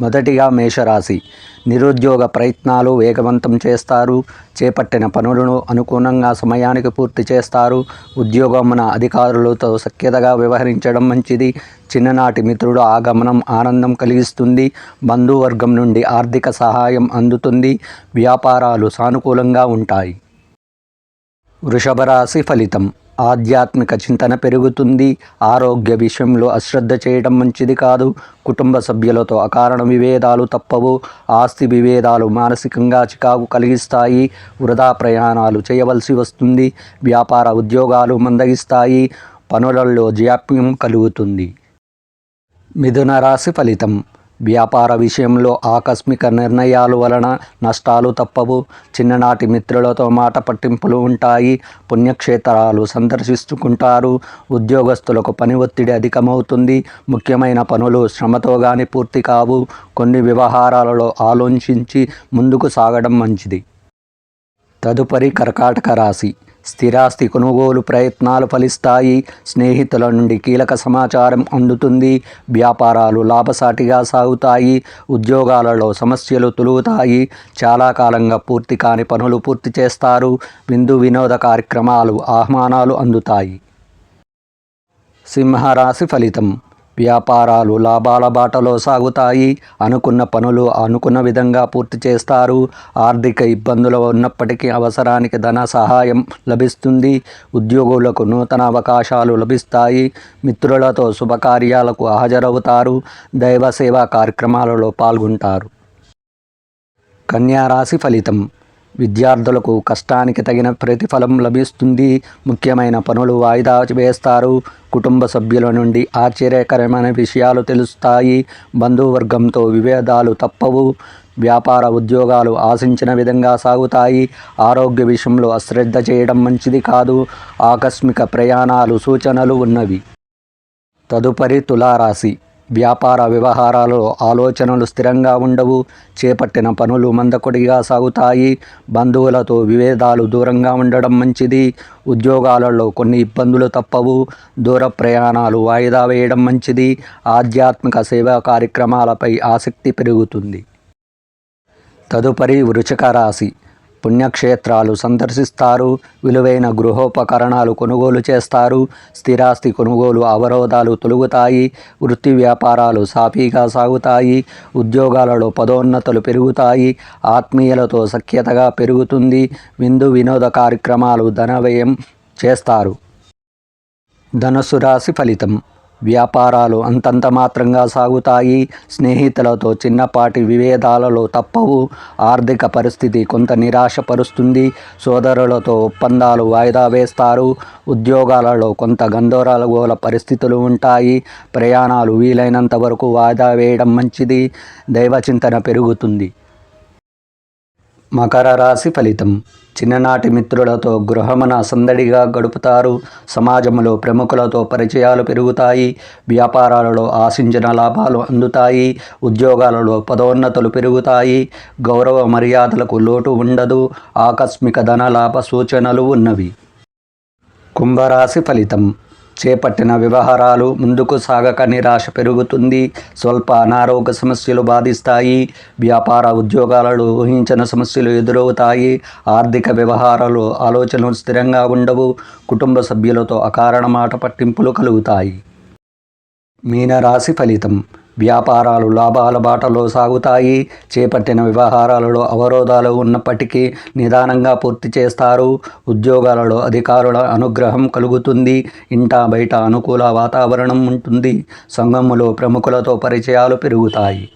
మొదటిగా మేషరాశి. నిరుద్యోగ ప్రయత్నాలు వేగవంతం చేస్తారు. చేపట్టిన పనులను అనుగుణంగా సమయానికి పూర్తి చేస్తారు. ఉద్యోగమున అధికారులతో సఖ్యతగా వ్యవహరించడం మంచిది. చిన్ననాటి మిత్రుడు ఆగమనం ఆనందం కలిగిస్తుంది. బంధువర్గం నుండి ఆర్థిక సహాయం అందుతుంది. వ్యాపారాలు సానుకూలంగా ఉంటాయి. వృషభ రాశి ఫలితం. ఆధ్యాత్మిక చింతన పెరుగుతుంది. ఆరోగ్య విషయంలో అశ్రద్ధ చేయడం మంచిది కాదు. కుటుంబ సభ్యులతో అకారణ విభేదాలు తప్పవు. ఆస్తి విభేదాలు మానసికంగా చికాకు కలిగిస్తాయి. వృధా ప్రయాణాలు చేయవలసి వస్తుంది. వ్యాపార ఉద్యోగాలు మందగిస్తాయి. పనులలో జాప్యం కలుగుతుంది. మిథున రాశి ఫలితం. వ్యాపార విషయంలో ఆకస్మిక నిర్ణయాలు వలన నష్టాలు తప్పవు. చిన్ననాటి మిత్రులతో మాట పట్టింపులు ఉంటాయి. పుణ్యక్షేత్రాలు సందర్శిస్తుకుంటారు ఉద్యోగస్తులకు పని ఒత్తిడి అధికమవుతుంది. ముఖ్యమైన పనులు శ్రమతో కానీ పూర్తి కావు. కొన్ని వ్యవహారాలలో ఆలోచించి ముందుకు సాగడం మంచిది. తదుపరి కర్కాటక రాశి. స్థిరాస్తి కొనుగోలు ప్రయత్నాలు ఫలిస్తాయి. స్నేహితుల నుండి కీలక సమాచారం అందుతుంది. వ్యాపారాలు లాభసాటిగా సాగుతాయి. ఉద్యోగాలలో సమస్యలు తొలుగుతాయి. చాలా కాలంగా పూర్తి కాని పనులు పూర్తి చేస్తారు. విందు వినోద కార్యక్రమాలు ఆహ్వానాలు అందుతాయి. సింహరాశి ఫలితం. వ్యాపారాలు లాభాల బాటలో సాగుతాయి. అనుకున్న పనులు అనుకున్న విధంగా పూర్తి చేస్తారు. ఆర్థిక ఇబ్బందులు ఉన్నప్పటికీ అవసరానికి ధన సహాయం లభిస్తుంది. ఉద్యోగులకు నూతన అవకాశాలు లభిస్తాయి. మిత్రులతో శుభకార్యాలకు హాజరవుతారు. దైవ సేవా కార్యక్రమాలలో పాల్గొంటారు. కన్యారాశి ఫలితం. విద్యార్థులకు కష్టానికి తగిన ప్రతిఫలం లభిస్తుంది. ముఖ్యమైన పనులు వాయిదా వేస్తారు. కుటుంబ సభ్యుల నుండి ఆశ్చర్యకరమైన విషయాలు తెలుస్తాయి. బంధువర్గంతో విభేదాలు తప్పవు. వ్యాపార ఉద్యోగాలు ఆశించిన విధంగా సాగుతాయి. ఆరోగ్య విషయంలో అశ్రద్ధ చేయడం మంచిది కాదు. ఆకస్మిక ప్రయాణాలు సూచనలు ఉన్నవి. తదుపరి తులారాశి. వ్యాపార వ్యవహారాలలో ఆలోచనలు స్థిరంగా ఉండవు చేపట్టిన పనులు మందకొడిగా సాగుతాయి బంధువులతో విభేదాలు దూరంగా ఉండడం మంచిది ఉద్యోగాలలో కొన్ని ఇబ్బందులు తప్పవు దూర ప్రయాణాలు వాయిదా వేయడం మంచిది ఆధ్యాత్మిక సేవా కార్యక్రమాలపై ఆసక్తి పెరుగుతుంది. తదుపరి వృచక రాశి. పుణ్యక్షేత్రాలు సందర్శిస్తారు. విలువైన గృహోపకరణాలు కొనుగోలు చేస్తారు. స్థిరాస్తి కొనుగోలు అవరోధాలు తొలుగుతాయి. వృత్తి వ్యాపారాలు సాఫీగా సాగుతాయి. ఉద్యోగాలలో పదోన్నతులు పెరుగుతాయి. ఆత్మీయులతో సఖ్యతగా పెరుగుతుంది. విందు వినోద కార్యక్రమాలు ధన వ్యయం చేస్తారు. ధనుసు రాశి ఫలితం. వ్యాపారాలు అంతంత మాత్రంగా సాగుతాయి. స్నేహితులతో చిన్నపాటి విభేదాలలో తప్పవు. ఆర్థిక పరిస్థితి కొంత నిరాశపరుస్తుంది. సోదరులతో ఒప్పందాలు వాయిదా వేస్తారు. ఉద్యోగాలలో కొంత గందరగోళ పరిస్థితులు ఉంటాయి. ప్రయాణాలు వీలైనంత వరకు వాయిదా వేయడం మంచిది. దైవచింతన పెరుగుతుంది. మకర రాశి ఫలితం. చిన్ననాటి మిత్రులతో గృహమున సందడిగా గడుపుతారు. సమాజంలో ప్రముఖులతో పరిచయాలు పెరుగుతాయి. వ్యాపారాలలో ఆశించిన లాభాలు అందుతాయి. ఉద్యోగాలలో పదోన్నతులు పెరుగుతాయి. గౌరవ మర్యాదలకు లోటు ఉండదు. ఆకస్మిక ధన లాభ సూచనలు ఉన్నవి. కుంభరాశి ఫలితం. చేపట్టిన వ్యవహారాలు ముందుకు సాగక నిరాశ పెరుగుతుంది. స్వల్ప అనారోగ్య సమస్యలు బాధిస్తాయి. వ్యాపార ఉద్యోగాలలో ఊహించిన సమస్యలు ఎదురవుతాయి. ఆర్థిక వ్యవహారాలు ఆలోచనలు స్థిరంగా ఉండవు. కుటుంబ సభ్యులతో అకారణ మాట పట్టింపులు కలుగుతాయి. మీనరాశి ఫలితం. వ్యాపారాలు లాభాల బాటలో సాగుతాయి. చేపట్టిన వ్యవహారాలలో అవరోధాలు ఉన్నప్పటికీ నిదానంగా పూర్తి చేస్తారు. ఉద్యోగాలలో అధికారుల అనుగ్రహం కలుగుతుంది. ఇంట బయట అనుకూల వాతావరణం ఉంటుంది. సంఘములో ప్రముఖులతో పరిచయాలు పెరుగుతాయి.